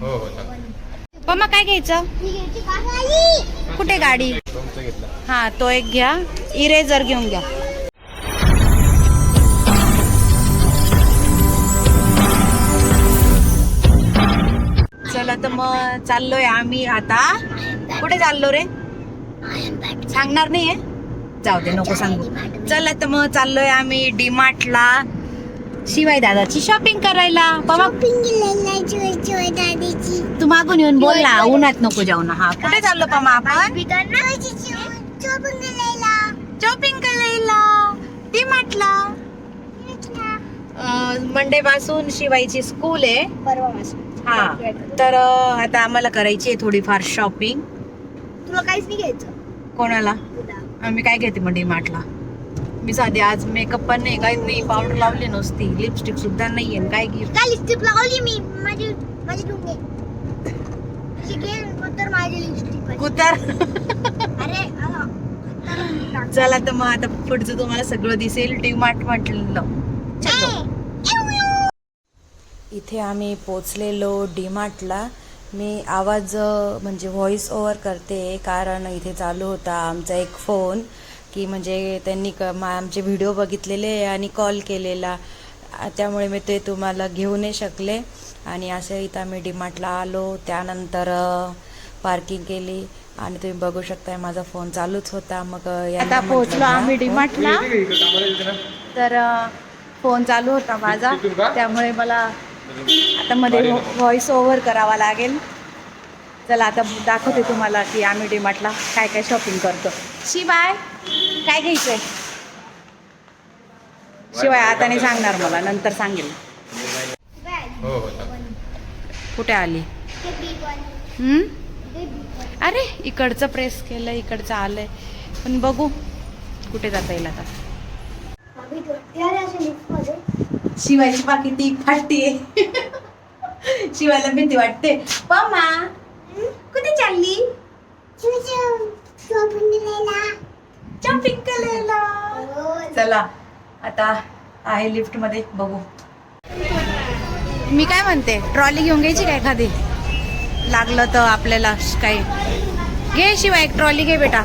हो हो पम्मा काय घ्यायचं? कुठे गाडी? तुमचं घेतलं. हा तो एक घ्या. इरेजर घेऊन घ्या. चला तर मग चाललोय आम्ही आता. कुठे चाललो रे? सांगणार नाहीये? जाऊ दे नको सांगू. चला तर मग चाललोय आम्ही डीमार्टला. शिवाय दादाची शॉपिंग करायला पमा तू मागून येऊन बोल ना उन्हात नको जाऊ ना. हा कुठे चाललो पमा आपण? शॉपिंग करायला. डीमार्टला मंडे पासून शिवायची स्कूल आहे. हा तर आता आम्हाला करायची आहे थोडीफार शॉपिंग तुला काहीच नाही घ्यायचं. कोणाला? आम्ही काय घेते मग डीमार्टला मी साधी आज मेकअप पण नाही काहीच नाही पावडर लावली नसती लिपस्टिक सुद्धा नाहीये आणि काय घे काय लिपस्टिक लावली मी? माझी माझी घेऊन घे. अशी घे तर माझी लिपस्टिक कुतर अरे आला. चला तर मग आता पुढचं तुम्हाला सगळं दिसेल डीमार्ट म्हटलं चलो. इथे आम्ही पोचलेलो डीमार्टला मी आवाज म्हणजे व्हॉइस ओव्हर करते कारण इथे चालू होता आमचा एक फोन की म्हणजे त्यांनी क मा आमचे व्हिडिओ बघितलेले आणि कॉल केलेला. त्यामुळे मी ते तुम्हाला घेऊ नाही शकले. आणि असं इथं आम्ही डीमार्टला आलो. त्यानंतर पार्किंग केली. आणि तुम्ही बघू शकताय माझा फोन चालूच होता. मग आता पोहोचलो आम्ही डीमार्टला तर फोन चालू होता माझा. त्यामुळे मला आता मध्ये व्हॉइस ओव्हर करावा लागेल. चला आता दाखवते तुम्हाला की आम्ही डीमार्टला काय काय शॉपिंग करतो. शिवाय काय घ्यायचंय? शिवाय आता नाही सांगणार मला नंतर सांगेल. हो हो. कुठे आली? हम्म? अरे इकडचं प्रेस केलं इकडचं आलंय. पण बघू कुठे जाता येईल आता. शिवायची बाकी ती फाटतीये शिवायला भीती वाटते. पम्मा कुठे चालली? चला आता आहे लिफ्टमध्ये बघू. मी काय म्हणते ट्रॉली घेऊन घ्यायची काय एखादी? लागलं तर आपल्याला काही घे शिवाय एक ट्रॉली घे बेटा.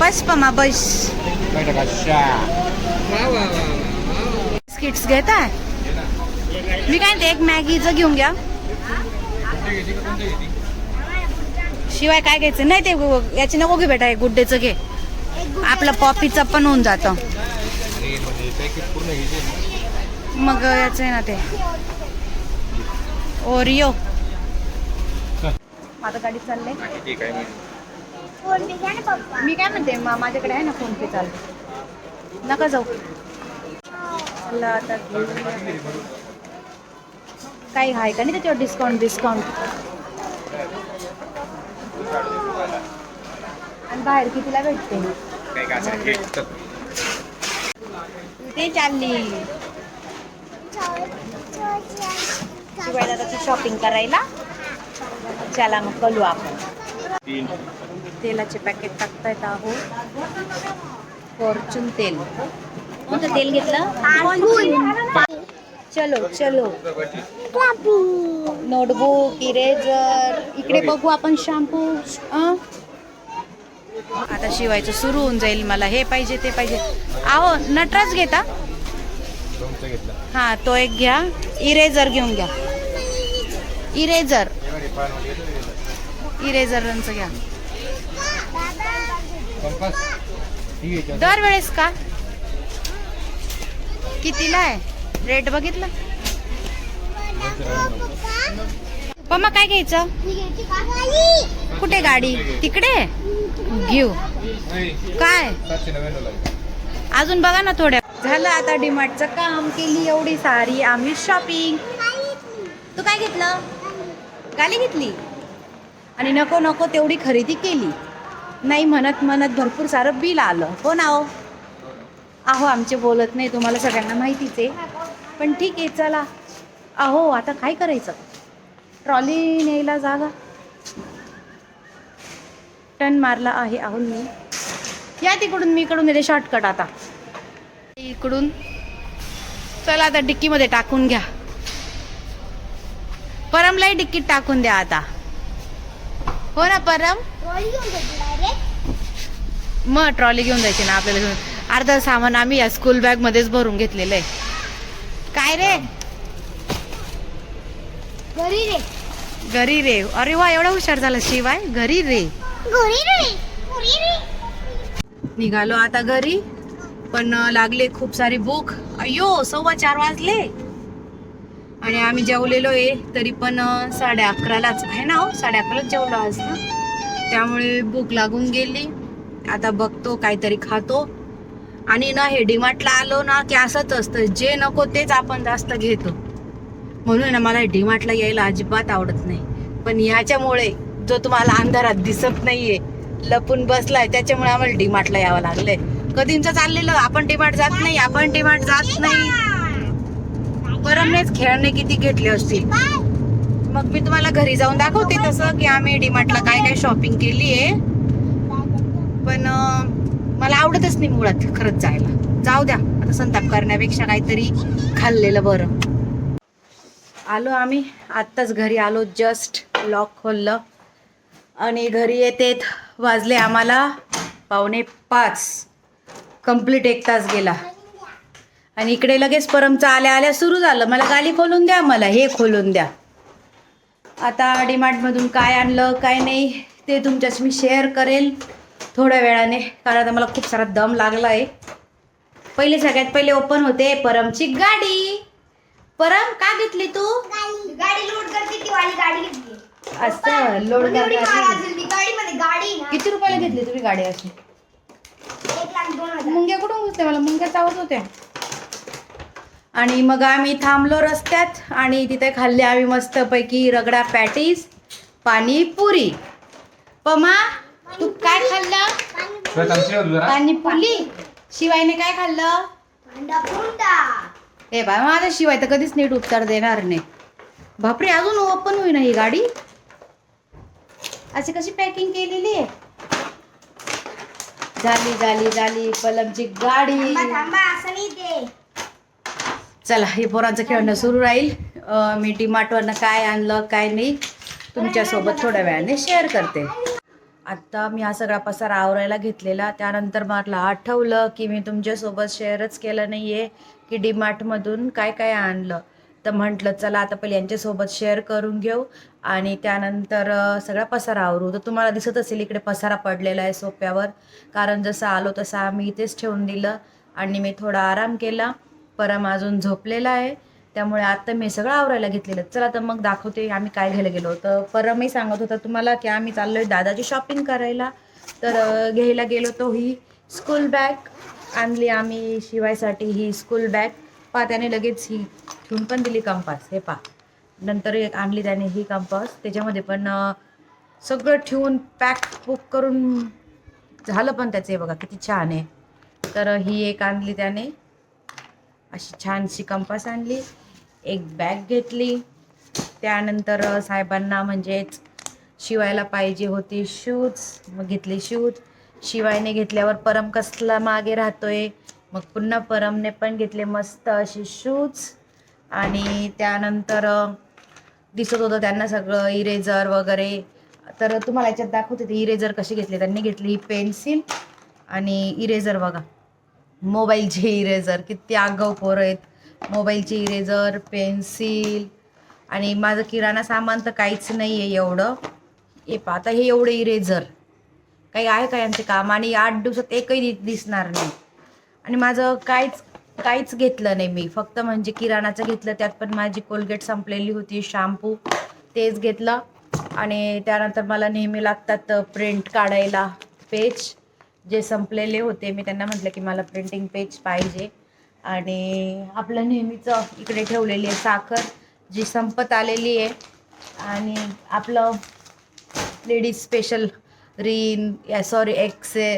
बस पमा बस. बिस्किट्स घेताय? मी काय म्हणते एक मॅगीचं घेऊन घ्या. शिवाय काय घ्यायचं? नाही ते याची नको घे बेटा गुड्डेचं घे. आपलं पॉपीचं पण होऊन जातं. मग याचं आहे ना ते. ओरिओ. आता गाडी चालले. मी काय म्हणते माझ्याकडे आहे ना फोन पे चालू. नका जाऊ. आता काही आहे का? नाही त्याच्यावर डिस्काउंट डिस्काउंट आणि बाहेर कितीला भेटते? ते चालली. दादाची शॉपिंग करायला. चला मग कलू आपण. तेलाचे पॅकेट टाकता येत आहो फॉर्च्यून तेल. कोणतं तेल घेतलं? चलो चलो. नोटबुक इरेजर इकडे बघू. आपण शॅम्पू आता शिवायचं सुरू होऊन जाईल मला हे पाहिजे ते पाहिजे. आहो नटराज घेता? हा तो एक घ्या. इरेजर घेऊन घ्या. इरेजर इरेजरचं घ्या. दरवेळेस का? कितीला आहे? रेट बघितलं? पम्मा काय घ्यायचं? कुठे गाडी? तिकडे? घेऊ. काय? अजून बघा ना थोड्या. झालं आता डिमार्टचं काम. केली एवढी सारी. आम्ही शॉपिंग तू काय घेतलं? गाली घेतली? आणि नको नको तेवढी खरेदी केली. नाही म्हणत म्हणत भरपूर सारं बिल आलं. हो ना हो. अहो आमचे बोलत नाही. तुम्हाला सगळ्यांना माहितीच आहे. पण ठीक आहे चला. अहो आता काय करायचं? ट्रॉली न्यायला जागा. टन मारला आहे अहो मी. या तिकडून मी इकडून येते शॉर्टकट आता. इकडून. चला आता डिक्कीमध्ये टाकून घ्या. परमलाही डिक्कीत टाकून द्या आता. हो ना परम? मग ट्रॉली घेऊन जायची ना आपल्याला घेऊन. अर्धा सामान आम्ही या स्कूल बॅग मध्येच भरून घेतलेलं आहे. काय रे? घरी रे. घरी रे. अरे वा एवढा हुशार झाला शिवाय. घरी रे. घरी रे. घरी रे. निघालो आता घरी. पण लागले खूप सारी भूक. अयो सव्वा चार वाजले. आणि आम्ही जेवलेलो आहे तरी पण साडे अकरालाच. आहे ना हो? साडे अकरालाच जेवलो आज ना. त्यामुळे भूक लागून गेली. आता बघतो काहीतरी खातो. आणि ना हे डीमार्टला आलो ना की असंच असतं. जे नको तेच आपण जास्त घेतो. म्हणून ना मला डीमार्टला यायला अजिबात आवडत नाही. पण ह्याच्यामुळे जो तुम्हाला अंधारात दिसत नाहीये लपून बसलाय त्याच्यामुळे आम्हाला डीमार्टला यावं लागलंय. कधींच चाललेलं आपण डीमार्ट जात नाही आपण डीमार्ट जात नाही. परमनेच खेळणे किती घेतले असतील. मग मी तुम्हाला घरी जाऊन दाखवते तसं की आम्ही डीमार्टला काय काय शॉपिंग केली आहे पण मला आवडतच नाही मुळात खरंच जायला. जाऊ द्या आता संताप करण्यापेक्षा काहीतरी खाल्लेलं बरं. आलो आम्ही. आत्ताच घरी आलो जस्ट लॉक खोललं. आणि घरी येतेत वाजले आम्हाला पावणे पाच. कंप्लीट एक तास गेला. आणि इकडे लगेच परमचं आल्या आल्या सुरू झालं. मला गाली खोलून द्या मला हे खोलून द्या. आता डिमार्टमधून काय आणलं काय नाही ते तुमच्याशी मी शेअर करेल. थोड्या वेळाने कारण आता मला खूप सारा दम लागला आहे पहिले सगळ्यात पहिले ओपन होते परमची गाडी. परम का घेतली तू? गाडी लोड करते ती वाली गाडी घेतली. असं लोड गाडी किती रुपयाला घेतली तुम्ही गाडी अशी? मुंग्या कुठून घुसते मला मुंग्या चावत होत्या. आणि मग आम्ही थांबलो रस्त्यात आणि तिथे खाल्ले आम्ही मस्तपैकी रगडा पॅटीस पाणीपुरी. पमा तू काय खाल्लं? होतो जरा पाणीपुरी. शिवायने काय खाल्लं? ए बाय माझा शिवाय तर कधीच नीट उत्तर देणार नाही. बापरे अजून ओपन होईना ही गाडी. अशी कशी पॅकिंग केलेली आहे? झाली झाली झाली पलमची गाडी. चला हे पोरांचं खेळणं सुरू राहील. अं, मी डीमार्टवरनं काय आणलं काय नाही तुमच्यासोबत थोड्या वेळाने शेअर करते. आत्ता मी हा सगळा पसारा आवरायला घेतलेला. त्यानंतर मला आठवलं की मी तुमच्यासोबत शेअरच केलं नाही आहे की डीमार्टमधून काय काय आणलं. तर म्हटलं चला आता पहिले यांच्यासोबत शेअर करून घेऊ आणि त्यानंतर सगळा पसारा आवरू. तर तुम्हाला दिसत असेल इकडे पसारा पडलेला आहे सोप्यावर. कारण जसं आलो तसं आम्ही इथेच ठेवून दिलं आणि मी थोडा आराम केला. परम अजून झोपलेला आहे. त्यामुळे आता मी सगळं आवरायला घेतलेलं. चला तर मग दाखवते आम्ही काय घ्यायला गेलो तर परमही सांगत होता तुम्हाला की आम्ही चाललोय दादाची शॉपिंग करायला. तर घ्यायला गेलो तो ही स्कूल बॅग आणली आम्ही शिवायसाठी ही स्कूल बॅग पा त्याने लगेच ही ठेवून पण दिली कंपास हे पा नंतर एक आणली त्याने ही कंपास त्याच्यामध्ये पण सगळं ठेवून पॅक बुक करून झालं पण त्याचं. बघा किती छान आहे. तर ही एक आणली त्याने. अशी छानशी कंपास आणली. एक बॅग घेतली. त्यानंतर साहेबांना म्हणजेच शिवायला पाहिजे होती शूज मग घेतले शूज शिवायने घेतल्यावर परम कसला मागे राहतोय? मग पुन्हा परमने पण घेतले मस्त असे शूज आणि त्यानंतर दिसत होतं त्यांना सगळं इरेझर वगैरे. तर तुम्हाला याच्यात दाखवते ते इरेजर कसे घेतले. त्यांनी घेतली ही पेन्सिल आणि इरेजर बघा. मोबाईलचे इरेझर किती आगाऊ पोरं आहेत. मोबाईलचे इरेझर पेन्सिल आणि माझं किराणा सामान तर काहीच नाही आहे एवढं. हे पहा आता हे एवढे इरेझर काही आहे का यांचे काम? आणि आठ दिवसात एकही दिसणार नाही. आणि माझं काहीच काहीच घेतलं नाही मी. फक्त म्हणजे किराणाचं घेतलं त्यात पण माझी कोलगेट संपलेली होती शॅम्पू तेच घेतलं. आणि त्यानंतर मला नेहमी लागतात प्रिंट काढायला पेज. जे संपलेले होते मी त्यांना म्हटलं की मला प्रिंटिंग पेज पाहिजे. आणि आपलं नेहमीचं इकडे ठेवलेली आहे साखर जी संपत आलेली आहे. आणि आपलं लेडीज स्पेशल रीन या सॉरी एक्से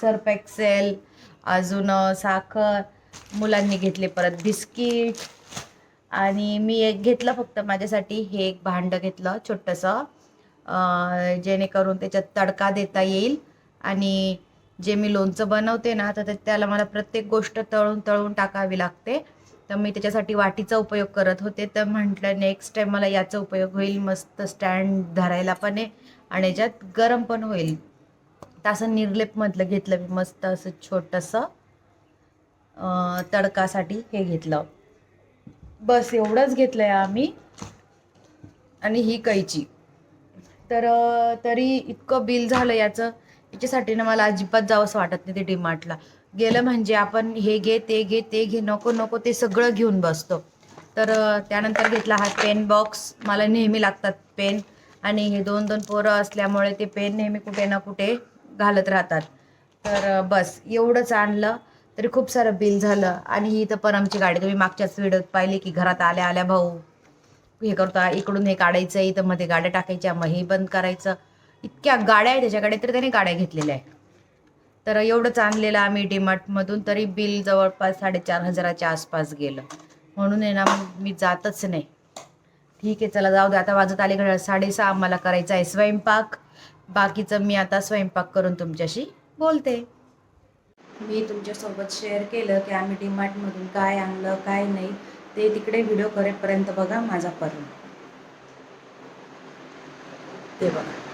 सर्प एक्सेल अजून साखर. मुलांनी घेतले परत बिस्किट. आणि मी एक घेतलं फक्त माझ्यासाठी हे एक भांडं घेतलं छोटंसं. जेणेकरून त्याच्यात तडका देता येईल. आणि जे मी लोणचं बनवते ना तर त्याला मला प्रत्येक गोष्ट तळून तळून टाकावी लागते. तर मी त्याच्यासाठी वाटीचा उपयोग करत होते. तर म्हटलं नेक्स्ट टाईम मला याचा उपयोग होईल. मस्त स्टँड धरायला पण आहे आणि याच्यात गरम पण होईल. तर असं निर्लेपमधलं घेतलं मी. मस्त असं छोटंसं तडकासाठी हे घेतलं. बस एवढंच घेतलं आहे आम्ही. आणि ही कैची. तर तरी इतकं बिल झालं याचं. याच्यासाठी ना मला अजिबात जावंसं वाटत नाही ते डीमार्टला गेलं म्हणजे आपण हे घे ते घे ते घे नको नको ते सगळं घेऊन बसतो. तर त्यानंतर घेतला हा पेन बॉक्स. मला नेहमी लागतात पेन. आणि हे दोन दोन पोरं असल्यामुळे ते पेन नेहमी कुठे ना कुठे घालत राहतात. तर बस एवढंच आणलं. तरी खूप सारं बिल झालं. आणि ही तर पण आमची गाडी तुम्ही मागच्याच व्हिडिओत पाहिली की घरात आल्या आल्या भाऊ हे करता इकडून हे काढायचं इथं मध्ये गाड्या टाकायच्या मग हे बंद करायचं. इतक्या गाड्या आहेत त्याच्याकडे तर त्याने गाड्या घेतलेल्या आहे तर एवढंच आणलेलं आम्ही डीमार्टमधून तरी बिल जवळपास साडेचार हजाराच्या आसपास गेलं. म्हणून आहे ना मी जातच नाही. ठीक आहे चला जाऊ दे आता वाजत आले घड्याळ साडेसहा आम्हाला करायचं आहे स्वयंपाक. बाकीचं मी आता स्वयंपाक करून तुमच्याशी बोलते. मी तुमच्यासोबत शेअर केलं की आम्ही डीमार्टमधून काय आणलं काय नाही ते तिकडे व्हिडिओ करेपर्यंत बघा माझा पर्व. ते बघा.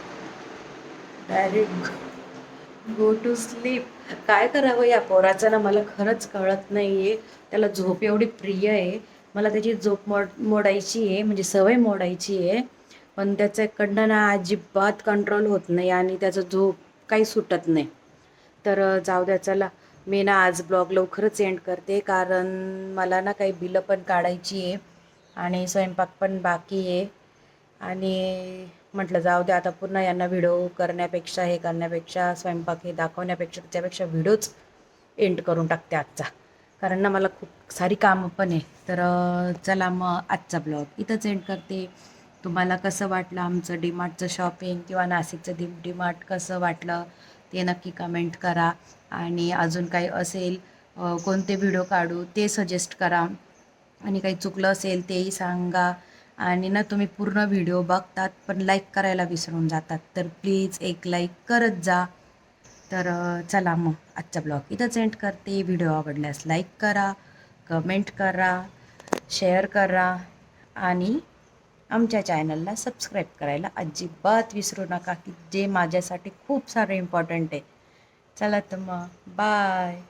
डायरेक्ट गो टू स्लीप काय करावं या पोराचं ना मला खरंच कळत नाही आहे त्याला झोप एवढी प्रिय आहे. मला त्याची झोप मोड मोडायची आहे. म्हणजे सवय मोडायची आहे. पण त्याच्याकडनं ना अजिबात कंट्रोल होत नाही आणि त्याचं झोप काही सुटत नाही. तर जाऊ द्या चला. मी ना आज ब्लॉग लवकरच एंड करते. कारण मला ना काही बिलं पण काढायची आहे. आणि स्वयंपाक पण बाकी आहे. आणि म्हटलं जाऊ द्या आता पुन्हा यांना व्हिडिओ करण्यापेक्षा हे करण्यापेक्षा स्वयंपाक हे दाखवण्यापेक्षा त्याच्यापेक्षा व्हिडिओच एंड करून टाकते आजचा. कारण ना मला खूप सारी कामं पण आहे. तर चला मग आजचा ब्लॉग इथंच एंड करते. तुम्हाला कसं वाटलं आमचं डीमार्टचं शॉपिंग किंवा नाशिकचं डी डीमार्ट कसं वाटलं ते नक्की कमेंट करा. आणि अजून काही असेल कोणते व्हिडिओ काढू ते सजेस्ट करा. आणि काही चुकलं असेल तेही सांगा. आणि ना तुम्ही पूर्ण व्हिडिओ बघतात पण लाईक करायला विसरून जातात. तर प्लीज एक लाईक करत जा. तर चला मग आजचा ब्लॉग इथंच एंड करते. व्हिडिओ आवडल्यास लाईक करा कमेंट करा शेअर करा आणि आमच्या चॅनलला सबस्क्राईब करायला अजिबात विसरू नका की जे माझ्यासाठी खूप सारं इम्पॉर्टंट आहे. चला तर मग बाय